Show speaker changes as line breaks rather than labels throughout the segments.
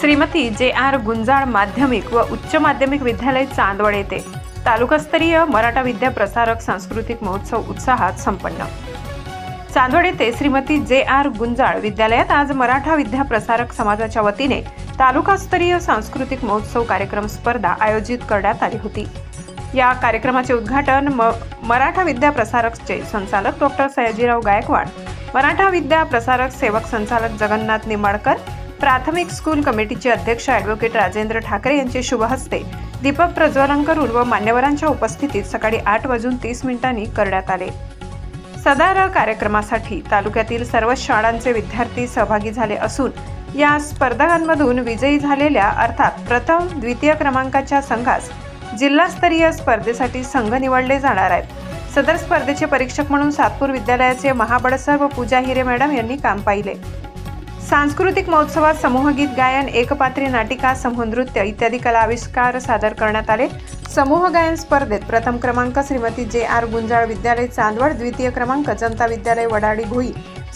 श्रीमती जे आर गुंजाळ माध्यमिक व उच्च माध्यमिक विद्यालय चांदवड येथे. तालुकास्तरीय मराठा विद्या प्रसारक सांस्कृतिक महोत्सव उत्साहात संपन्न. चांदवड येथे श्रीमती जे आर गुंजाळ विद्यालयात आज मराठा विद्या प्रसारक समाजाच्या वतीने तालुकास्तरीय सांस्कृतिक महोत्सव कार्यक्रम स्पर्धा आयोजित करण्यात आली होती. या कार्यक्रमाचे उद्घाटन म मराठा विद्या प्रसारकचे संचालक डॉक्टर सयाजीराव गायकवाड मराठा विद्या प्रसारक सेवक संचालक जगन्नाथ निंबाळकर प्राथमिक स्कूल कमिटीचे अध्यक्ष ॲडव्होकेट राजेंद्र ठाकरे यांचे शुभ हस्ते दीपक प्रज्वलन करून व मान्यवरांच्या उपस्थितीत सकाळी आठ वाजून तीस मिनिटांनी करण्यात आले. सदार कार्यक्रमासाठी तालुक्यातील सर्व शाळांचे विद्यार्थी सहभागी झाले असून या स्पर्धकांमधून विजयी झालेल्या अर्थात प्रथम द्वितीय क्रमांकाच्या संघास जिल्हास्तरीय स्पर्धेसाठी संघ निवडले जाणार आहेत. सदर स्पर्धेचे परीक्षक म्हणून सातपूर विद्यालयाचे महाबळसर व पूजा हिरे मॅडम यांनी काम पाहिले. सांस्कृतिक महोत्सवात समूहगीत गायन एकपात्री नाटिका समूहनृत्य इत्यादी कला आविष्कार सादर करण्यात आले. समूह गायन स्पर्धेत प्रथम क्रमांक श्रीमती जे आर गुंजाळ विद्यालय चांदवड द्वितीय क्रमांक जनता विद्यालय वडाडी भुई.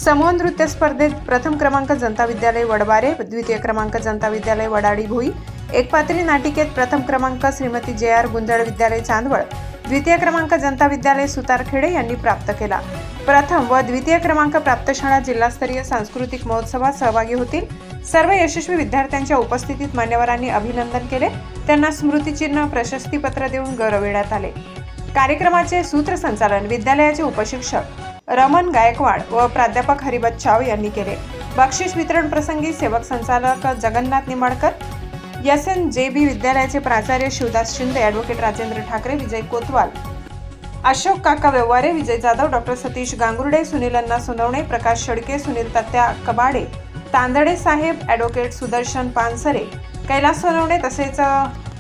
समूह नृत्य स्पर्धेत प्रथम क्रमांक जनता विद्यालय वडबारे द्वितीय क्रमांक जनता विद्यालय वडाडी भुई. एकपात्री नाटिकेत प्रथम क्रमांक श्रीमती जे आर गुंजाळ विद्यालय चांदवड. द्वितीय क्रमांक जनता विद्यालय सुतारखेडे यांनी प्राप्त केला. प्रथम व द्वितीय क्रमांक प्राप्त शाळा जिल्हास्तरीय सांस्कृतिक महोत्सवात सहभागी होतील. सर्व यशस्वी विद्यार्थ्यांच्या उपस्थितीत मान्यवरांनी अभिनंदन केले. त्यांना स्मृतिचिन्ह प्रशस्तीपत्र देऊन गौरविण्यात आले. कार्यक्रमाचे सूत्रसंचालन विद्यालयाचे उपशिक्षक रमन गायकवाड व प्राध्यापक हरिबत यांनी केले. बक्षीस वितरण प्रसंगी सेवक संचालक जगन्नाथ निमाडकर एस एन जे बी विद्यालयाचे प्राचार्य शिवदास शिंदे ॲडव्होकेट राजेंद्र ठाकरे विजय कोतवाल अशोक काका व्यवहारे विजय जाधव डॉक्टर सतीश गांगुर्डे सुनील अण्णा सोनवणे प्रकाश शेडके सुनील तात्या कबाडे तांदडे साहेब ॲडव्होकेट सुदर्शन पानसरे कैलास सोनवणे तसेच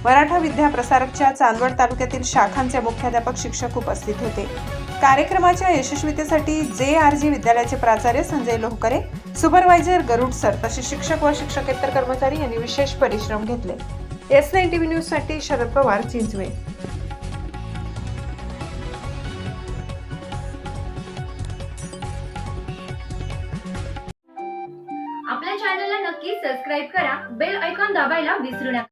मराठा विद्या प्रसारकच्या चांदवड तालुक्यातील शाखांचे मुख्याध्यापक शिक्षक उपस्थित होते. कार्यक्रमाच्या यशस्वीतेसाठी जे आर जी विद्यालयाचे प्राचार्य संजय लोहकरे सुपरवायझर गरुड सर तसेच शिक्षक व शिक्षकेतर कर्मचारी यांनी विशेष परिश्रम घेतले. एस नाईन टीव्ही न्यूजसाठी शरद पवार चिंचवे.
आपल्या चॅनलला नक्की सबस्क्राईब करा. बेल ऐकॉन दाबायला विसरू नका.